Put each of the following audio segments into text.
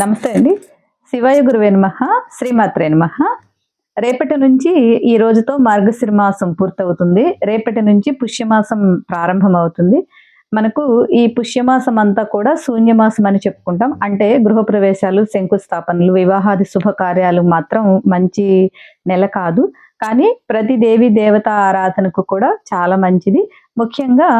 నమస్తే అండి. శివాయ గురువే నమ శ్రీమాత్రే నమ. రేపటి నుంచి ఈ రోజుతో మార్గశిర మాసం పూర్తవుతుంది. రేపటి నుంచి పుష్యమాసం ప్రారంభం అవుతుంది మనకు ఈ పుష్యమాసం అంతా కూడా శూన్యమాసం అని చెప్పుకుంటాం. అంటే గృహప్రవేశాలు శంకుస్థాపనలు వివాహాది శుభకార్యాలు మాత్రం మంచి నెల కాదు. కానీ ప్రతి దేవి దేవత ఆరాధనకు కూడా చాలా మంచిది. ముఖ్యంగా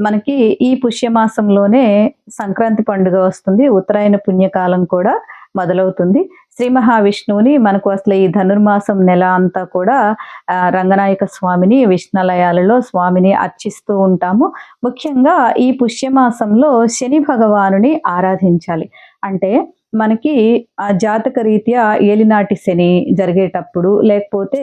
మనకి ఈ పుష్యమాసంలోనే సంక్రాంతి పండుగ వస్తుంది. ఉత్తరాయణ పుణ్యకాలం కూడా మొదలవుతుంది. శ్రీ మహావిష్ణువుని మనకు అసలు ఈ ధనుర్మాసం నెల అంతా కూడా రంగనాయక స్వామిని విష్ణాలయాలలో స్వామిని అర్చిస్తూ ఉంటాము. ముఖ్యంగా ఈ పుష్యమాసంలో శని భగవానుని ఆరాధించాలి. అంటే మనకి ఆ జాతక రీత్యా ఏలినాటి శని జరిగేటప్పుడు లేకపోతే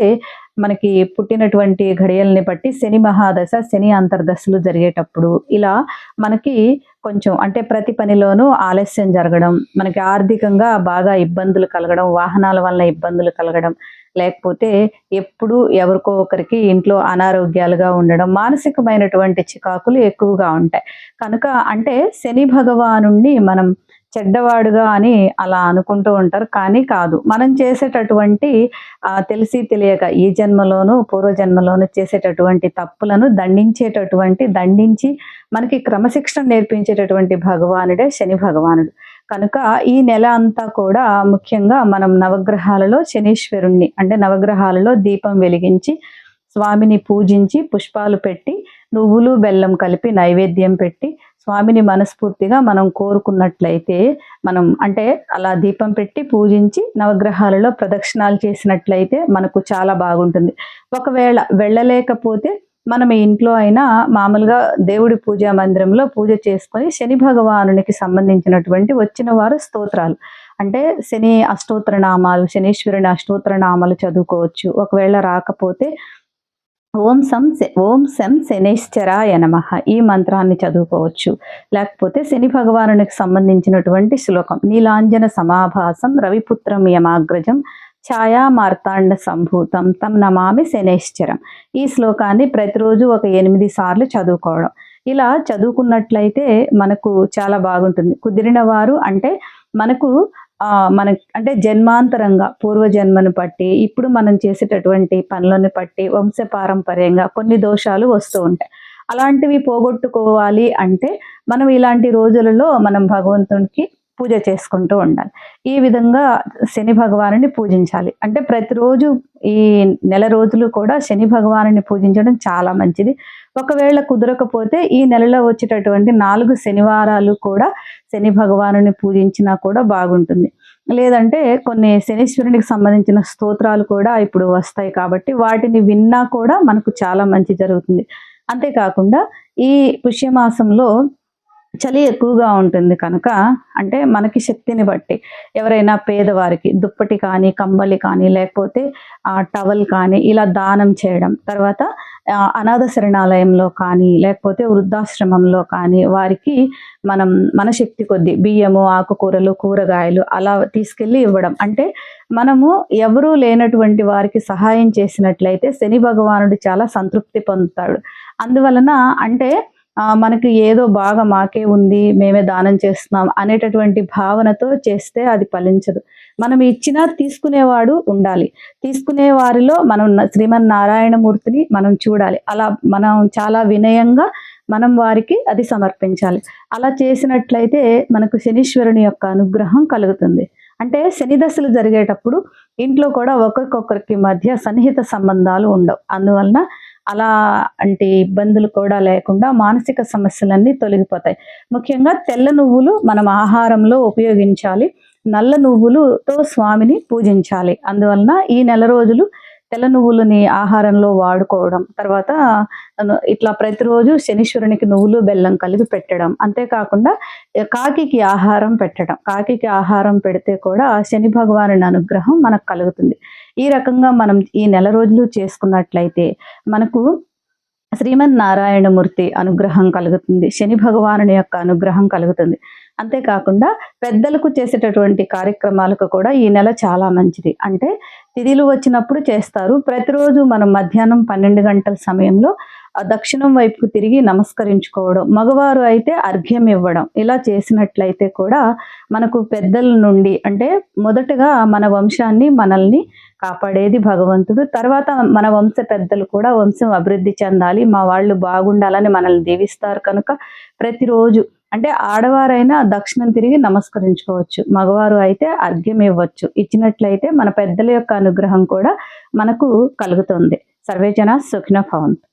మనకి పుట్టినటువంటి ఘడియల్ని బట్టి శని మహాదశ శని అంతర్దశలు జరిగేటప్పుడు ఇలా మనకి కొంచెం అంటే ప్రతి పనిలోనూ ఆలస్యం జరగడం మనకి ఆర్థికంగా బాగా ఇబ్బందులు కలగడం వాహనాల వల్ల ఇబ్బందులు కలగడం లేకపోతే ఎప్పుడు ఎవరికో ఒకరికి ఇంట్లో అనారోగ్యాలుగా ఉండడం మానసికమైనటువంటి చికాకులు ఎక్కువగా ఉంటాయి. కనుక అంటే శని భగవానుణ్ణి మనం చెడ్డవాడుగా అని అలా అనుకుంటూ ఉంటారు. కానీ కాదు. మనం చేసేటటువంటి తెలిసి తెలియక ఈ జన్మలోను పూర్వజన్మలోను చేసేటటువంటి తప్పులను దండించేటటువంటి దండించి మనకి క్రమశిక్షణ నేర్పించేటటువంటి భగవానుడే శని భగవానుడు. కనుక ఈ నెల అంతా కూడా ముఖ్యంగా మనం నవగ్రహాలలో శనీశ్వరుణ్ణి అంటే నవగ్రహాలలో దీపం వెలిగించి స్వామిని పూజించి పుష్పాలు పెట్టి నువ్వులు బెల్లం కలిపి నైవేద్యం పెట్టి స్వామిని మనస్ఫూర్తిగా మనం కోరుకున్నట్లయితే మనం అంటే అలా దీపం పెట్టి పూజించి నవగ్రహాలలో ప్రదక్షిణాలు చేసినట్లయితే మనకు చాలా బాగుంటుంది. ఒకవేళ వెళ్ళలేకపోతే మనం ఇంట్లో అయినా మామూలుగా దేవుడి పూజా మందిరంలో పూజ చేసుకొని శని భగవానునికి సంబంధించినటువంటి వచ్చిన వారు స్తోత్రాలు. అంటే శని అష్టోత్తర నామాలు శనీశ్వరుని అష్టోత్తర నామాలు చదువుకోవచ్చు. ఒకవేళ రాకపోతే ఓం సం శ- ఓం శం శనేశ్చరాయ నమ. ఈ మంత్రాన్ని చదువుకోవచ్చు. లేకపోతే శని భగవానునికి సంబంధించినటువంటి శ్లోకం. నీలాంజన సమాభాసం రవిపుత్రం యమాగ్రజం ఛాయా మార్తాండ సంభూతం తం నమామి శనేశ్చరం ఈ శ్లోకాన్ని ప్రతిరోజు ఒక ఎనిమిది సార్లు చదువుకోవడం. ఇలా చదువుకున్నట్లయితే మనకు చాలా బాగుంటుంది. కుదిరిన వారు అంటే మనకు మన అంటే జన్మాంతరంగా పూర్వజన్మను బట్టి ఇప్పుడు మనం చేసేటటువంటి పనులను బట్టి వంశపారంపర్యంగా కొన్ని దోషాలు వస్తూ ఉంటాయి. అలాంటివి పోగొట్టుకోవాలి అంటే మనం ఇలాంటి రోజులలో మనం భగవంతునికి పూజ చేసుకుంటూ ఉండాలి. ఈ విధంగా శని భగవానుని పూజించాలి. అంటే ప్రతిరోజు ఈ నెల రోజులు కూడా శని భగవానుని పూజించడం చాలా మంచిది. ఒకవేళ కుదరకపోతే ఈ నెలలో వచ్చేటటువంటి నాలుగు శనివారాలు కూడా శని భగవానుని పూజించినా కూడా బాగుంటుంది. లేదంటే కొన్ని శనీశ్వరునికి సంబంధించిన స్తోత్రాలు కూడా ఇప్పుడు వస్తాయి కాబట్టి వాటిని విన్నా కూడా మనకు చాలా మంచి జరుగుతుంది. అంతేకాకుండా ఈ పుష్యమాసంలో చలి ఎక్కువగా ఉంటుంది కనుక అంటే మనకి శక్తిని బట్టి ఎవరైనా పేదవారికి దుప్పటి కానీ కంబలి కానీ లేకపోతే ఆ టవల్ కానీ ఇలా దానం చేయడం తర్వాత అనాథ శరణాలయంలో కానీ లేకపోతే వృద్ధాశ్రమంలో కానీ వారికి మనం మన శక్తి కొద్ది బియ్యము ఆకుకూరలు కూరగాయలు అలా తీసుకెళ్ళి ఇవ్వడం. అంటే మనము ఎవరూ లేనటువంటి వారికి సహాయం చేసినట్లయితే శని భగవానుడు చాలా సంతృప్తి పొందుతాడు. అందువలన అంటే మనకి ఏదో బాగా మాకే ఉంది మేమే దానం చేస్తున్నాం అనేటటువంటి భావనతో చేస్తే అది ఫలించదు. మనం ఇచ్చినా తీసుకునేవాడు ఉండాలి. తీసుకునే వారిలో మనం శ్రీమన్నారాయణమూర్తిని మనం చూడాలి. అలా మనం చాలా వినయంగా మనం వారికి అది సమర్పించాలి. అలా చేసినట్లయితే మనకు శనీశ్వరుని యొక్క అనుగ్రహం కలుగుతుంది. అంటే శని దశలు జరిగేటప్పుడు ఇంట్లో కూడా ఒకరికొకరికి మధ్య సన్నిహిత సంబంధాలు ఉండవు. అందువలన అలా అంటే ఇబ్బందులు కూడా లేకుండా మానసిక సమస్యలన్నీ తొలగిపోతాయి. ముఖ్యంగా తెల్ల నువ్వులు మనం ఆహారంలో ఉపయోగించాలి. నల్ల నువ్వులుతో స్వామిని పూజించాలి. అందువలన ఈ నెల రోజులు తెల్ల నువ్వులని ఆహారంలో వాడుకోవడం తర్వాత ఇట్లా ప్రతిరోజు శనీశ్వరునికి నువ్వులు బెల్లం కలిపి పెట్టడం. అంతేకాకుండా ఏ, కాకికి ఆహారం పెట్టడం. కాకికి ఆహారం పెడితే కూడా శని భగవానుని అనుగ్రహం మనకు కలుగుతుంది. ఈ రకంగా మనం ఈ నెల రోజులు చేసుకున్నట్లయితే మనకు శ్రీమన్నారాయణమూర్తి అనుగ్రహం కలుగుతుంది. శని భగవానుని యొక్క అనుగ్రహం కలుగుతుంది. అంతేకాకుండా పెద్దలకు చేసేటటువంటి కార్యక్రమాలకు కూడా ఈ నెల చాలా మంచిది. అంటే తిథిలు వచ్చినప్పుడు చేస్తారు. ప్రతిరోజు మనం మధ్యాహ్నం పన్నెండు గంటల సమయంలో దక్షిణం వైపుకు తిరిగి నమస్కరించుకోవడం మగవారు అయితే అర్ఘ్యం ఇవ్వడం ఇలా చేసినట్లయితే కూడా మనకు పెద్దల నుండి అంటే మొదటగా మన వంశాన్ని మనల్ని కాపాడేది భగవంతుడు. తర్వాత మన వంశ పెద్దలు కూడా వంశం అభివృద్ధి చెందాలి మా వాళ్ళు బాగుండాలని మనల్ని దీవిస్తారు కనుక ప్రతిరోజు అంటే ఆడవారైనా దక్షిణం తిరిగి నమస్కరించుకోవచ్చు. మగవారు అయితే అర్ఘ్యం ఇవ్వచ్చు. ఇచ్చినట్లయితే మన పెద్దల యొక్క అనుగ్రహం కూడా మనకు కలుగుతుంది. సర్వేజన సుఖిన భవంతు.